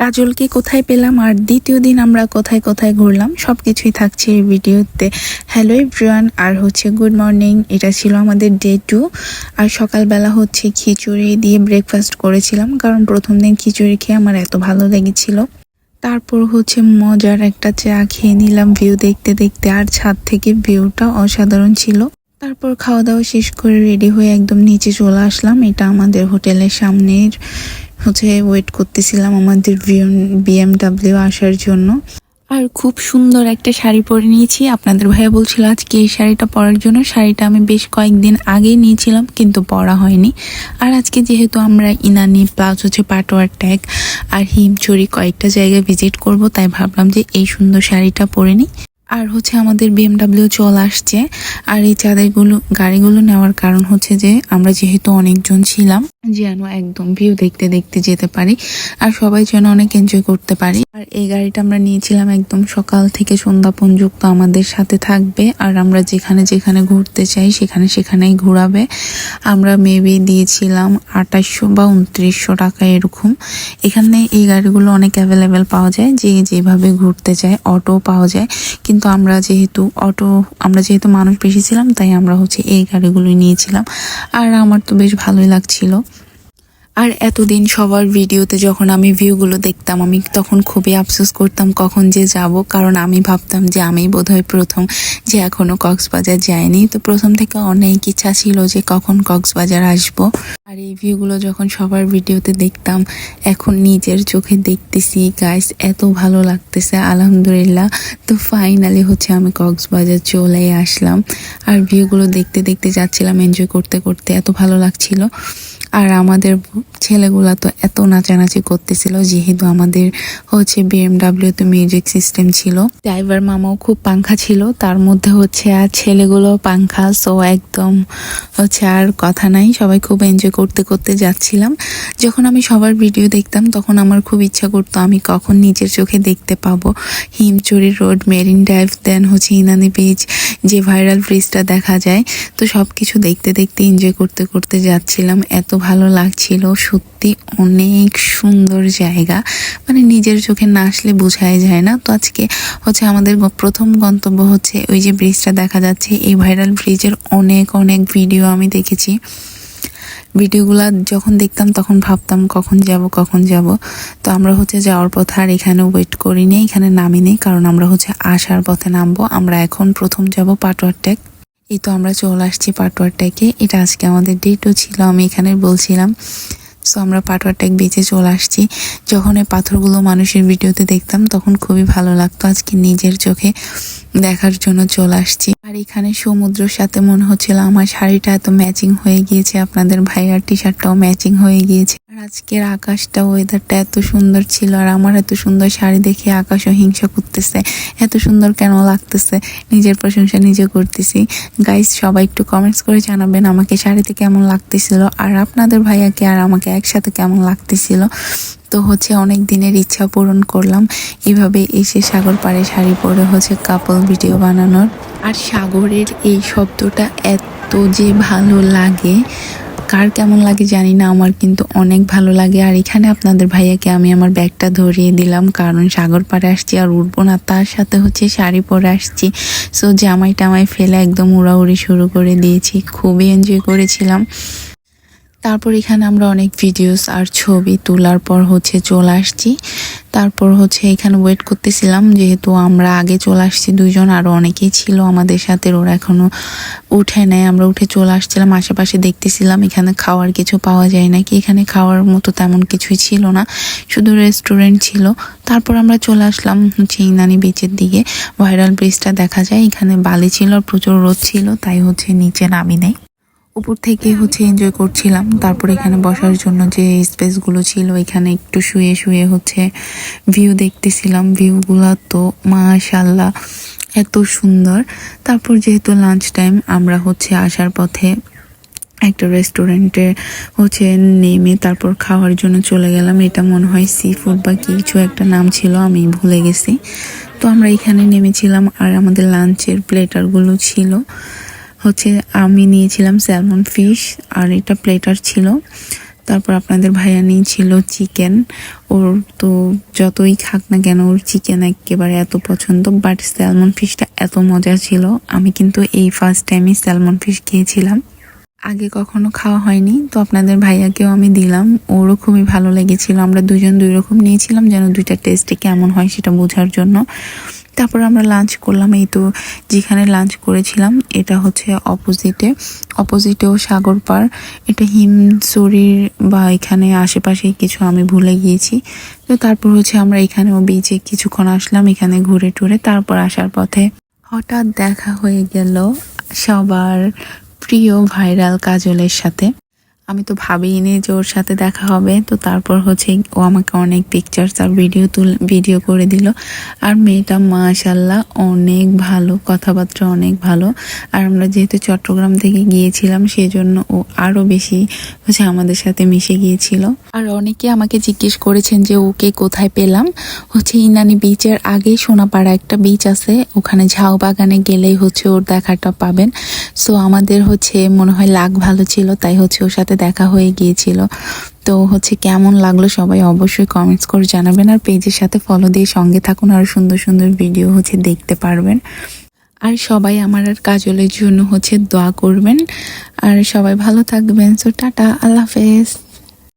কাজলকে কোথায় পেলাম আর দ্বিতীয় দিন আমরা কোথায় কোথায় ঘুরলাম সব কিছুই থাকছে এই ভিডিওতে। হ্যালো এভরিওয়ান আর হচ্ছে গুড মর্নিং এটা ছিল আমাদের ডে টু আর সকালবেলা হচ্ছে খিচুড়ি দিয়ে ব্রেকফাস্ট করেছিলাম, কারণ প্রথম দিন খিচুড়ি খেয়ে আমার এত ভালো লেগেছিল। তারপর হচ্ছে মজার একটা চা খেয়ে নিলাম ভিউ দেখতে দেখতে, আর ছাদ থেকে ভিউটা অসাধারণ ছিল। তারপর খাওয়া দাওয়া শেষ করে রেডি হয়ে একদম নিচে চলে আসলাম, এটা আমাদের হোটেলের সামনের হচ্ছে ওয়েট করতেছিলাম আমাদের বিএমডাব্লিউ আসার জন্য। আর খুব সুন্দর একটা শাড়ি পরে নিয়েছি। আপনাদের ভাইয়া বলছিল আজকে এই শাড়িটা পরার জন্য। শাড়িটা আমি বেশ কয়েকদিন আগে নিয়েছিলাম, কিন্তু পরা হয়নি। আর আজকে যেহেতু আমরা ইনানি প্লাস হচ্ছে পাটোয়ার ট্যাগ আর হিমচুরি কয়েকটা জায়গায় ভিজিট করব, তাই ভাবলাম যে এই সুন্দর শাড়িটা পরে নিই। আর হচ্ছে আমাদের বিএমডাব্লিউ চল আসছে। আর এই চাঁদেরগুলো গাড়িগুলো নেওয়ার কারণ হচ্ছে যে আমরা যেহেতু অনেকজন ছিলাম, যেন একদম ভিউ দেখতে দেখতে যেতে পারি, আর সবাই যেন অনেক এনজয় করতে পারি। আর এই গাড়িটা আমরা নিয়েছিলাম একদম সকাল থেকে সন্ধ্যা পর্যন্ত আমাদের সাথে থাকবে। আর আমরা যেখানে যেখানে ঘুরতে চাই সেখানে সেখানেই ঘোরাবে। আমরা মেবি দিয়েছিলাম আঠাশশো বা উনত্রিশশো টাকা এরকম। এখানে এই গাড়িগুলো অনেক অ্যাভেলেবেল পাওয়া যায়। যে যেভাবে ঘুরতে চায় অটো পাওয়া যায়। কিন্তু আমরা যেহেতু অটো আমরা যেহেতু মানুষ বেশি ছিলাম, তাই আমরা হচ্ছে এই গাড়িগুলোই নিয়েছিলাম। আর আমার তো বেশ ভালোই লাগছিল। আর এতদিন সবার ভিডিওতে যখন আমি ভিউগুলো দেখতাম, আমি তখন খুবই আফসোস করতাম কখন যে যাব। কারণ আমি ভাবতাম যে আমি বোধহয় প্রথম যে এখনও কক্সবাজার যায়নি তো প্রথম থেকে অনেক ইচ্ছা ছিল যে কখন কক্সবাজার আসব। আর এই ভিউগুলো যখন সবার ভিডিওতে দেখতাম, এখন নিজের চোখে দেখতেছি গাইস এত ভালো লাগতেছে, আলহামদুলিল্লাহ। তো ফাইনালি হচ্ছে আমি কক্সবাজার চলে আসলাম। আর ভিউগুলো দেখতে দেখতে যাচ্ছিলাম এনজয় করতে করতে, এত ভালো লাগছিল। আর আমাদের ছেলেগুলা তো এত নাচানাচি করতেছিল, যেহেতু আমাদের হচ্ছে বিএমডাব্লিউ তো মিউজিক সিস্টেম ছিল। ড্রাইভার মামাও খুব পাংখা ছিল, তার মধ্যে হচ্ছে আর ছেলেগুলো পাংখা সো একদম হচ্ছে আর কথা নাই, সবাই খুব এনজয় করতে করতে যাচ্ছিলাম। যখন আমি সবার ভিডিও দেখতাম, তখন আমার খুব ইচ্ছা করতো আমি কখন নিজের চোখে দেখতে পাবো। Himchari road marine drive then হচ্ছে ইনানি বিচ যে ভাইরাল ব্রিজটা দেখা যায়। তো সব কিছু দেখতে দেখতে এনজয় করতে করতে যাচ্ছিলাম, এত ভালো লাগছিল সত্যি অনেক সুন্দর জায়গা। মানে নিজের চোখে না আসলে বোঝাই যায় না। তো আজকে হচ্ছে আমাদের প্রথম গন্তব্য হচ্ছে ওই যে ব্রিজটা দেখা যাচ্ছে। এই ভাইরাল ব্রিজের অনেক অনেক ভিডিও আমি দেখেছি। ভিডিওগুলা যখন দেখতাম তখন ভাবতাম কখন যাব কখন যাব। তো আমরা হচ্ছে যাওয়ার পথে আর এখানে ওয়েট করি করিনি এখানে নামিনি কারণ আমরা হচ্ছে আসার পথে নামবো। আমরা এখন প্রথম যাব পাটোয়ার ট্যাগ এই তো আমরা চলে আসছি পাটোয়ার ট্যাগে এটা আজকে আমাদের ডেটও ছিল, আমি এখানে বলছিলাম। সো আমরা পাটোয়ার ট্যাগ বেঁচে চলে আসছি। যখন এই পাথরগুলো মানুষের ভিডিওতে দেখতাম, তখন খুবই ভালো লাগতো। আজকে নিজের চোখে দেখার জন্য চলে আসছি। আর এখানে সমুদ্রের সাথে মনে হচ্ছিল আমার শাড়িটা এত ম্যাচিং হয়ে গিয়েছে, আপনাদের ভাইয়ার টি শার্টটাও ম্যাচিং হয়ে গিয়েছে। আর আজকের আকাশটা ওয়েদারটা এত সুন্দর ছিল, আর আমার এত সুন্দর শাড়ি দেখে আকাশও হিংসা করতেছে। এত সুন্দর কেন লাগতেছে? নিজের প্রশংসা নিজে করতেছি। গাইস সবাই একটু কমেন্টস করে জানাবেন আমাকে শাড়িতে কেমন লাগতেছিল, আর আপনাদের ভাইয়াকে আর আমাকে একসাথে কেমন লাগতেছিল। তো হচ্ছে অনেক দিনের ইচ্ছা পূরণ করলাম। এভাবে এসে সাগর পাড়ে শাড়ি পরে হচ্ছে কাপল ভিডিও বানানোর। আর সাগরের এই শব্দটা এত যে ভালো লাগে, কার কেমন লাগে জানি না, আমার কিন্তু অনেক ভালো লাগে। আর এখানে আপনাদের ভাইয়াকে আমি আমার ব্যাগটা ধরিয়ে দিলাম, কারণ সাগর পাড়ে আসছি আর উঠবো না, তার সাথে হচ্ছে শাড়ি পরে আসছি। সো জামাই টামাই ফেলে একদম উড়াউড়ি শুরু করে দিয়েছি, খুবই এনজয় করেছিলাম। তারপর এখানে আমরা অনেক ভিডিওস আর ছবি তোলার পর হচ্ছে চলে আসছি। তারপর হচ্ছে এখানে ওয়েট করতেছিলাম, যেহেতু আমরা আগে চলে আসছি দুজন আরও অনেকেই ছিল আমাদের সাথে, ওরা এখনও উঠে নেয় আমরা উঠে চলে আসছিলাম, আশেপাশে দেখতেছিলাম, এখানে খাওয়ার কিছু পাওয়া যায় নাকি? এখানে খাওয়ার মতো তেমন কিছুই ছিল না, শুধু রেস্টুরেন্ট ছিল। তারপর আমরা চলে আসলাম হচ্ছে ইনানি বিচের দিকে। ভাইরাল ব্রিজটা দেখা যায়, এখানে বালি ছিল আর প্রচুর রোদ ছিল, তাই হচ্ছে নিচে নামি নেই উপর থেকে হচ্ছে এনজয় করছিলাম। তারপর এখানে বসার জন্য যে স্পেসগুলো ছিল, এখানে একটু শুয়ে শুয়ে হচ্ছে ভিউ দেখতেছিলাম। ভিউগুলো তো মাশাল্লাহ এত সুন্দর। তারপর যেহেতু লাঞ্চ টাইম আমরা হচ্ছে আসার পথে একটা রেস্টুরেন্টে হচ্ছে নেমে তারপর খাওয়ার জন্য চলে গেলাম। এটা মনে হয় সি ফুড বা কিছু একটা নাম ছিল, আমি ভুলে গেছি। তো আমরা এখানে নেমেছিলাম আর আমাদের লাঞ্চের প্লেটারগুলো ছিল। হচ্ছে আমি নিয়েছিলাম স্যালমন ফিশ আর এটা প্লেটার ছিল। তারপর আপনাদের ভাইয়া নিয়েছিল চিকেন ওর তো যতই খাক না কেন, ওর চিকেন একেবারে এত পছন্দ বাট স্যালমন ফিশটা এত মজা ছিল। আমি কিন্তু এই ফার্স্ট টাইমই স্যালমন ফিশ খেয়েছিলাম। আগে কখনো খাওয়া হয়নি, তো আপনাদের ভাইয়াকেও আমি দিলাম। ওরও খুবই ভালো লেগেছিল। আমরা দুজন দুই রকম নিয়েছিলাম, যেন দুইটা টেস্টে কেমন হয় সেটা বোঝার জন্য। তারপর আমরা লাঞ্চ করলাম। এই তো যেখানে লাঞ্চ করেছিলাম, এটা হচ্ছে অপোজিটে অপোজিটেও সাগর পার। এটা হিমসরির বা এখানে আশেপাশে কিছু আমি ভুলে গিয়েছি। তো তারপর হচ্ছে আমরা এখানেও বিচে কিছুক্ষণ আসলাম, এখানে ঘুরে টুরে। তারপর আসার পথে হঠাৎ দেখা হয়ে গেল সবার প্রিয় ভাইরাল কাজলের সাথে। আমি তো ভাবিনি যে ওর সাথে দেখা হবে। তো তারপর হচ্ছে ও আমাকে অনেক পিকচার্স আর ভিডিও তুল ভিডিও করে দিল। আর মেয়েটা মাশাল্লাহ অনেক ভালো, কথাবার্তা অনেক ভালো। আর আমরা যেহেতু চট্টগ্রাম থেকে গিয়েছিলাম সেই জন্য ও আরও বেশি হচ্ছে আমাদের সাথে মিশে গিয়েছিল। আর অনেকে আমাকে জিজ্ঞেস করেছেন যে ওকে কোথায় পেলাম? হচ্ছে ইনানি বিচের আগে সোনাপাড়া একটা বিচ আছে। ওখানে ঝাউ বাগানে গেলেই হচ্ছে ওর দেখাটা পাবেন। সো আমাদের হচ্ছে মনে হয় লাগ ভালো ছিল, তাই হচ্ছে ওর সাথে দেখা হয়ে গিয়েছিল। তো হচ্ছে কেমন লাগল সবাই অবশ্যই কমেন্টস করে জানাবেন আর পেজের সাথে ফলো দিয়ে সঙ্গে থাকুন আর সুন্দর সুন্দর ভিডিও হচ্ছে দেখতে পারবেন। আর সবাই আমার আর কাজলের জন্য হচ্ছে দোয়া করবেন। আর সবাই ভালো থাকবেন। সো টাটা, আল্লাহ হাফেজ।